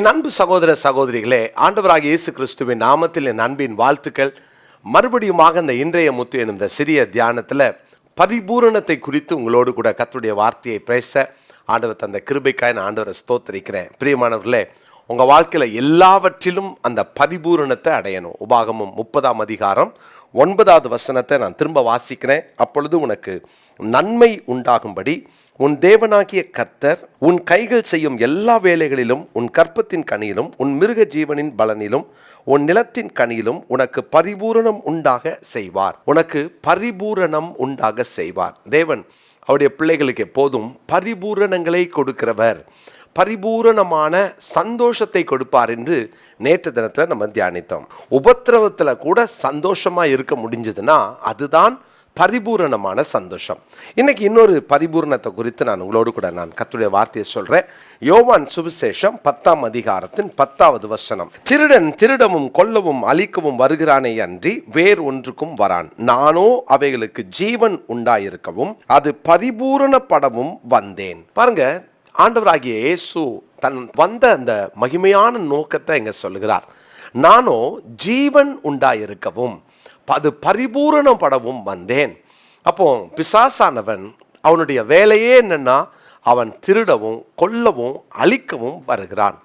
என் அன்பு சகோதர சகோதரிகளே ஆண்டவராக இயேசு கிறிஸ்துவின் நாமத்தில் என் அன்பின் வாழ்த்துக்கள். மறுபடியுமாக இந்த இன்றைய முத்து எனும் இந்த சிறிய தியானத்தில் பரிபூரணத்தை குறித்து உங்களோடு கூட கத்துடைய வார்த்தையை பேச ஆண்டவர் தந்த கிருபைக்காய் நான் ஆண்டவரை ஸ்தோத்தரிக்கிறேன். பிரியமானவர்களே உங்கள் வாழ்க்கையில் எல்லாவற்றிலும் அந்த பரிபூரணத்தை அடையணும். உபாகமும் முப்பதாம் அதிகாரம் ஒன்பதாவது வசனத்தை நான் திரும்ப வாசிக்கிறேன். அப்பொழுது உனக்கு நன்மை உண்டாகும்படி உன் தேவனாகிய கர்த்தர் உன் கைகள் செய்யும் எல்லா வேலைகளிலும் உன் கற்பத்தின் கனியிலும் உன் மிருக ஜீவனின் பலனிலும் உன் நிலத்தின் கனியிலும் உனக்கு பரிபூரணம் உண்டாக செய்வார். உனக்கு பரிபூரணம் உண்டாக செய்வார். தேவன் அவருடைய பிள்ளைகளுக்கு எப்போதும் பரிபூரணங்களை கொடுக்கிறவர். பரிபூரணமான சந்தோஷத்தை கொடுப்பார் என்று நேற்று தினத்தில் நம்ம தியானித்தோம். உபத்திரவத்தில் கூட சந்தோஷமா இருக்க முடிஞ்சதுன்னா அதுதான் பரிபூரணமான சந்தோஷம். இன்னைக்கு இன்னொரு பரிபூரணத்தை குறித்து நான் உங்களோடு கூட நான் கத்துடைய வார்த்தையை சொல்றேன். யோவான் சுவிசேஷம் பத்தாம் அதிகாரத்தின் பத்தாவது வசனம். திருடன் திருடவும் கொல்லவும் அழிக்கவும் வருகிறானே அன்றி வேறு ஒன்றுக்கும் வரான். நானோ அவைகளுக்கு ஜீவன் உண்டாயிருக்கவும் அது பரிபூரணப்படவும் வந்தேன். பாருங்க ஆண்டவராகிய இயேசு தன் வந்த அந்த மகிமையான நோக்கத்தை இங்கே சொல்லுகிறார். நானோ ஜீவன் உண்டாயிருக்கவும் அது பரிபூரணப்படவும் வந்தேன். அப்போ பிசாசானவன் அவனுடைய வேலையே என்னன்னா அவன் திருடவும் கொல்லவும் அழிக்கவும் வருகிறான்.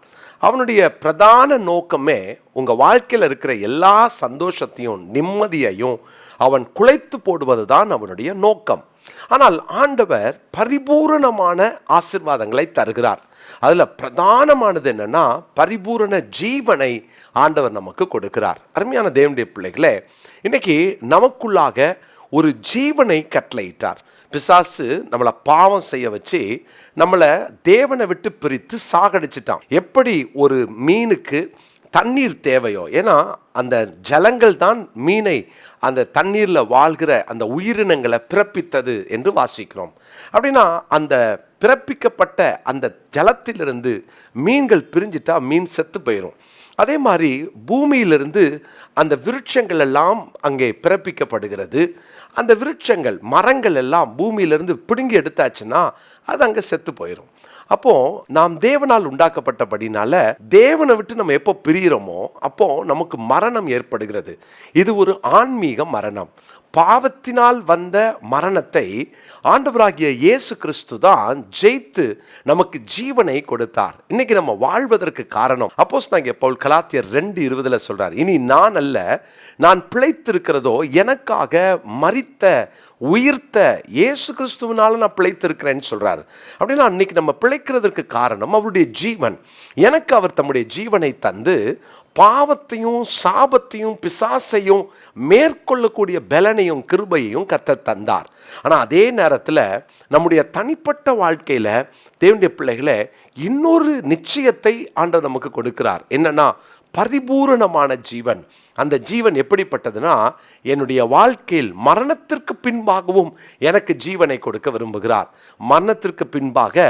அவனுடைய பிரதான நோக்கமே உங்கள் வாழ்க்கையில் இருக்கிற எல்லா சந்தோஷத்தையும் நிம்மதியையும் அவன் குலைத்து போடுவது தான் அவனுடைய நோக்கம். ஆனால் ஆண்டவர் பரிபூரணமான ஆசிர்வாதங்களை தருகிறார். அதில் பிரதானமானது என்னன்னா பரிபூரண ஜீவனை ஆண்டவர் நமக்கு கொடுக்கிறார். அருமையான தேவனுடைய பிள்ளைகளே இன்னைக்கு நமக்குள்ளாக ஒரு ஜீவனை கட்டளையிட்டார். பிசாசு நம்மளை பாவம் செய்ய வச்சு நம்மளை தேவனை விட்டு பிரித்து சாகடிச்சிட்டான். எப்படி ஒரு மீனுக்கு தண்ணீர் தேவையோ? ஏன்னா அந்த ஜலங்கள் தான் மீனை அந்த தண்ணீரில் வாழ்கிற அந்த உயிரினங்களை பிறப்பித்தது என்று வாசிக்கிறோம். அப்படின்னா அந்த பிறப்பிக்கப்பட்ட அந்த ஜலத்திலிருந்து மீன்கள் பிரிஞ்சிட்டா மீன் செத்து போயிடும் அதே மாதிரி பூமியிலிருந்து அந்த விருட்சங்கள் எல்லாம் அங்கே பிறப்பிக்கப்படுகிறது. அந்த விருட்சங்கள் மரங்கள் எல்லாம் பூமியிலிருந்து பிடுங்கி எடுத்தாச்சுன்னா அது அங்கே செத்து போயிடும் அப்போ நாம் தேவனால் உண்டாக்கப்பட்டபடினால தேவனை விட்டு நம்ம எப்போ பிரியிறோமோ அப்போ நமக்கு மரணம் ஏற்படுகிறது. இது ஒரு ஆன்மீக மரணம். பாவத்தினால் வந்த மரணத்தை ஆண்டவராகிய இயேசு கிறிஸ்து தான் ஜெயித்து நமக்கு ஜீவனை கொடுத்தார். இன்னைக்கு நம்ம வாழ்வதற்கு காரணம். அப்போஸ் நாங்க பவுல் கலாத்தியர் ரெண்டு இருபதுல சொல்றார் இனி நான் அல்ல நான் பிழைத்திருக்கிறதோ எனக்காக மறித்த உயிர்த்த இயேசு கிறிஸ்துவனால நான் பிழைத்திருக்கிறேன்னு சொல்றாரு. அப்படின்னா அன்னைக்கு நம்ம பிழைக்கிறதுக்கு காரணம் அவருடைய ஜீவன். எனக்கு அவர் தம்முடைய ஜீவனை தந்து பாவத்தையும் சாபத்தையும் பிசாசையும் மேற்கொள்ளக்கூடிய பலனையும் கிருபையையும் கத்த தந்தார். ஆனால் அதே நேரத்தில் நம்முடைய தனிப்பட்ட வாழ்க்கையில் தேவனுடைய பிள்ளைகளை இன்னொரு நிச்சயத்தை ஆண்டவர் நமக்கு கொடுக்கிறார். என்னன்னா பரிபூரணமான ஜீவன். அந்த ஜீவன் எப்படிப்பட்டதுன்னா என்னுடைய வாழ்க்கையில் மரணத்திற்கு பின்பாகவும் எனக்கு ஜீவனை கொடுக்க விரும்புகிறார். மரணத்திற்கு பின்பாக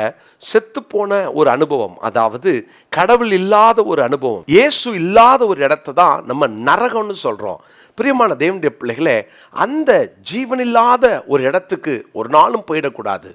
செத்துப்போன ஒரு அனுபவம் அதாவது கடவுள் இல்லாத ஒரு அனுபவம். இயேசு இல்லாத ஒரு இடத்த தான் நம்ம நரகம்னு சொல்கிறோம் பிரியமான தேவனுடைய பிள்ளைகளே அந்த ஜீவனில்லாத ஒரு இடத்துக்கு ஒரு நாளும் போயிடக்கூடாது.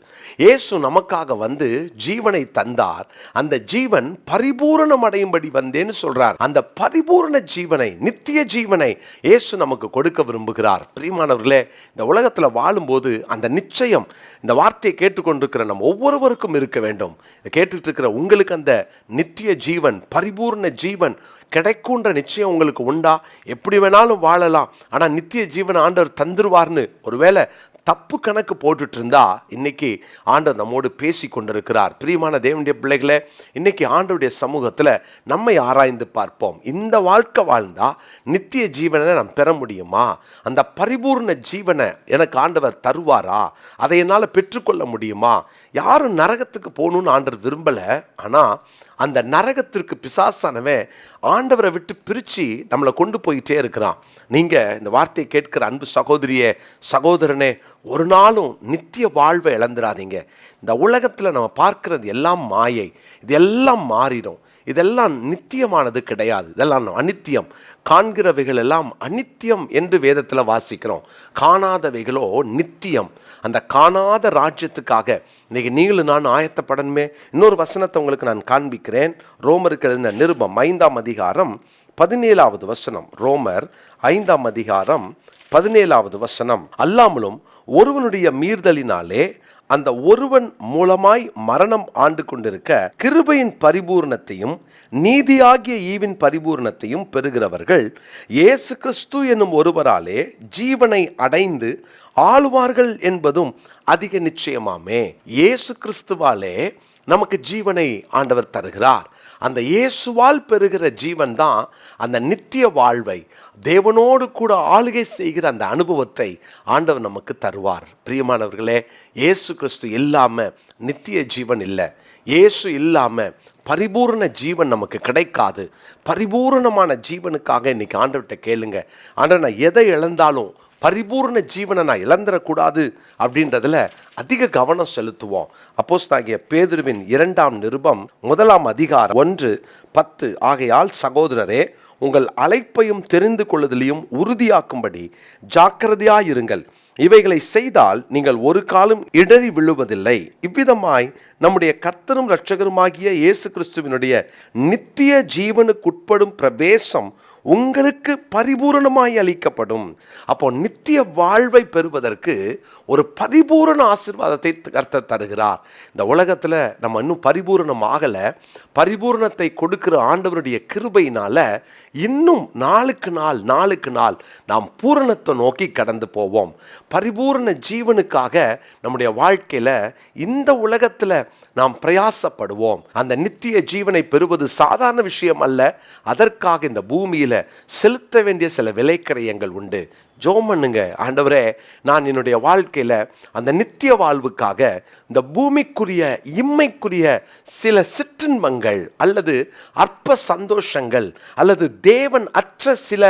இயேசு நமக்காக வந்து ஜீவனை தந்தார். அந்த ஜீவன் பரிபூரணம் அடையும்படி வந்தேன்னு சொல்றார். அந்த பரிபூரண ஜீவனை நித்திய ஜீவனை இயேசு நமக்கு கொடுக்க விரும்புகிறார். பிரியமானவர்களே இந்த உலகத்தில் வாழும்போது அந்த நிச்சயம் இந்த வார்த்தையை கேட்டுக்கொண்டிருக்கிற நம்ம ஒவ்வொருவருக்கும் இருக்க வேண்டும். கேட்டுட்டு இருக்கிற உங்களுக்கு அந்த நித்திய ஜீவன் பரிபூர்ண ஜீவன் கிடைக்குன்ற நிச்சயம் உங்களுக்கு உண்டா? எப்படி வேணாலும் வாழலாம். ஆனால் நித்திய ஜீவன் ஆண்டவர் தந்துருவார்னு ஒருவேளை தப்பு கணக்கு போட்டுட்டு இருந்தா இன்னைக்கு ஆண்டவர் நம்மோடு பேசி கொண்டிருக்கிறார் பிரியமான தேவனுடைய பிள்ளைகளை இன்னைக்கு ஆண்டவுடைய சமூகத்தில் நம்மை ஆராய்ந்து பார்ப்போம். இந்த வாழ்க்கை வாழ்ந்தா நித்திய ஜீவனை நாம் பெற முடியுமா? அந்த பரிபூர்ண ஜீவனை எனக்கு ஆண்டவர் தருவாரா? அதை என்னால் பெற்றுக்கொள்ள முடியுமா? யாரும் நரகத்துக்கு போகணும்னு ஆண்டவர் விரும்பலை. ஆனால் அந்த நரகத்திற்கு பிசாசானவன் ஆண்டவரை விட்டு பிரித்து நம்மளை கொண்டு போயிட்டே இருக்கிறான். நீங்கள் இந்த வார்த்தையை கேட்கிற அன்பு சகோதரியே சகோதரனே ஒரு நாளும் நித்திய வாழ்வை இழந்துடாதீங்க. இந்த உலகத்தில் நம்ம பார்க்கறது எல்லாம் மாயை. இது எல்லாம் மாறிடும். இதெல்லாம் நித்தியமானது கிடையாது. இதெல்லாம் அனித்தியம். காண்கிறவைகள் எல்லாம் அனித்தியம் என்று வேதத்தில் வாசிக்கிறோம். காணாதவைகளோ நித்தியம். அந்த காணாத ராஜ்யத்துக்காக இன்னைக்கு நீங்களும் நான் ஆயத்தப்படணுமே. இன்னொரு வசனத்தை உங்களுக்கு நான் காண்பிக்கிறேன். ரோமருக்கு எழுதின நிருபம் ஐந்தாம் அதிகாரம் பதினேழாவது வசனம் ரோமர் ஐந்தாம் அதிகாரம் பதினேழாவது வசனம். அல்லாமலும் ஒருவனுடைய மீறுதலினாலே அந்த ஒருவன் மூலமாய் மரணம் ஆண்டு கொண்டிருக்க கிருபையின் பரிபூர்ணத்தையும் நீதியாகிய ஈவின் பரிபூர்ணத்தையும் பெறுகிறவர்கள் இயேசு கிறிஸ்து என்னும் ஒருவராலே ஜீவனை அடைந்து ஆளுவார்கள் என்பதும் அதிக நிச்சயமாமே. இயேசு கிறிஸ்துவாலே நமக்கு ஜீவனை ஆண்டவர் தருகிறார். அந்த இயேசுவால் பெறுகிற ஜீவன் தான் அந்த நித்திய வாழ்வை தேவனோடு கூட ஆளுகை செய்கிற அந்த அனுபவத்தை ஆண்டவர் நமக்கு தருவார். பிரியமானவர்களே இயேசு கிறிஸ்து இல்லாமல் நித்திய ஜீவன் இல்லை. இயேசு இல்லாமல் பரிபூர்ண ஜீவன் நமக்கு கிடைக்காது. பரிபூரணமான ஜீவனுக்காக இன்னைக்கு ஆண்டவர்கிட்ட கேளுங்க. ஆண்டவர் நான் எதை இழந்தாலும் பரிபூர்ண ஜீவனை நான் இழந்துடக்கூடாது அப்படின்றதுல அதிக கவனம் செலுத்துவோம். அப்போஸ் தாங்கிய பேதுருவின் இரண்டாம் நிருபம் முதலாம் அதிகாரம் ஒன்று பத்து. ஆகையால் சகோதரரே உங்கள் அழைப்பையும் தெரிந்து கொள்ளுதலையும் உறுதியாக்கும்படி ஜாக்கிரதையாயிருங்கள் இவைகளை செய்தால் நீங்கள் ஒரு காலம் இடறி விழுவதில்லை. இவ்விதமாய் நம்முடைய கர்த்தரும் இரட்சகருமாகிய இயேசு கிறிஸ்துவினுடைய நித்திய ஜீவனுக்குட்படும் பிரவேசம் உங்களுக்கு பரிபூரணமாய் அளிக்கப்படும். அப்போ நித்திய வாழ்வை பெறுவதற்கு ஒரு பரிபூரண ஆசீர்வாதத்தை கர்த்த தருகிறார். இந்த உலகத்தில் நம்ம இன்னும் பரிபூரணம் ஆகலை. பரிபூரணத்தை கொடுக்கிற ஆண்டவருடைய கிருபையினால இன்னும் நாளுக்கு நாள் நாளுக்கு நாள் நாம் பூரணத்தை நோக்கி கடந்து போவோம். பரிபூரண ஜீவனுக்காக நம்முடைய வாழ்க்கையில் இந்த உலகத்தில் நாம் பிரயாசப்படுவோம். அந்த நித்திய ஜீவனை பெறுவது சாதாரண விஷயம் அல்ல. அதற்காக இந்த பூமியில் செலுத்த வேண்டிய சில விலைக்கரையங்கள் உண்டு. ஜோம் பண்ணுங்க. ஆண்டவரே நான் என்னுடைய வாழ்க்கையில் அந்த நித்திய வாழ்வுக்காக இந்த பூமிக்குரிய இம்மைக்குரிய சில சிற்றின்பங்கள் அல்லது அற்ப சந்தோஷங்கள் அல்லது தேவன் அற்ற சில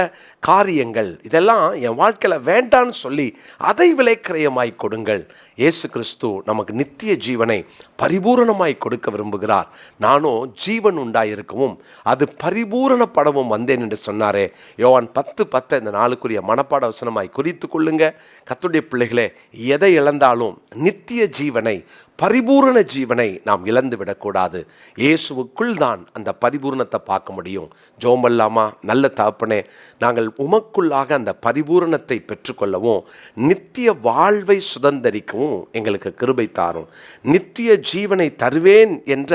காரியங்கள் இதெல்லாம் என் வாழ்க்கையில் வேண்டான்னு சொல்லி அதை விலைக்கிரயமாய் கொடுங்கள். இயேசு கிறிஸ்து நமக்கு நித்திய ஜீவனை பரிபூரணமாய் கொடுக்க விரும்புகிறார். நானும் ஜீவன் உண்டாயிருக்கவும் அது பரிபூரணப்படவும் வந்தேன் என்று சொன்னாரே. யோவான் பத்து பத்து இந்த நாளுக்குரிய மனப்பாட வசனமாய் குறித்து கொள்ளுங்க. கத்துடைய பிள்ளைகளே எதை இழந்தாலும் நித்திய ஜீவனை பரிபூரண ஜீவனை நாம் இழந்து விடக்கூடாது. இயேசுவுக்குள் தான் அந்த பரிபூரணத்தை பார்க்க முடியும். ஜோமல்லாமா நல்ல தகப்பனே நாங்கள் உமக்குள்ளாக அந்த பரிபூரணத்தை பெற்றுக்கொள்ளவும் நித்திய வாழ்வை சுதந்தரிக்கவும் எங்களுக்கு கிருபை தாரும். நித்திய ஜீவனை தருவேன் என்ற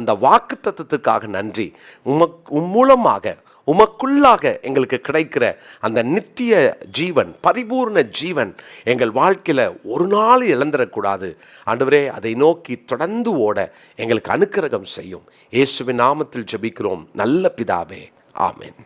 அந்த வாக்கு தத்துவத்துக்காக நன்றி. உமக் உம் மூலமாக உமக்குள்ளாக எங்களுக்கு கிடைக்கிற அந்த நித்திய ஜீவன் பரிபூர்ண ஜீவன் எங்கள் வாழ்க்கையில் ஒரு நாள் இழந்துடக்கூடாது. ஆண்டவரே அதை நோக்கி தொடர்ந்து ஓட எங்களுக்கு அனுக்கிரகம் செய்யும். இயேசுவின் நாமத்தில் ஜெபிக்கிறோம். நல்ல பிதாவே. ஆமேன்.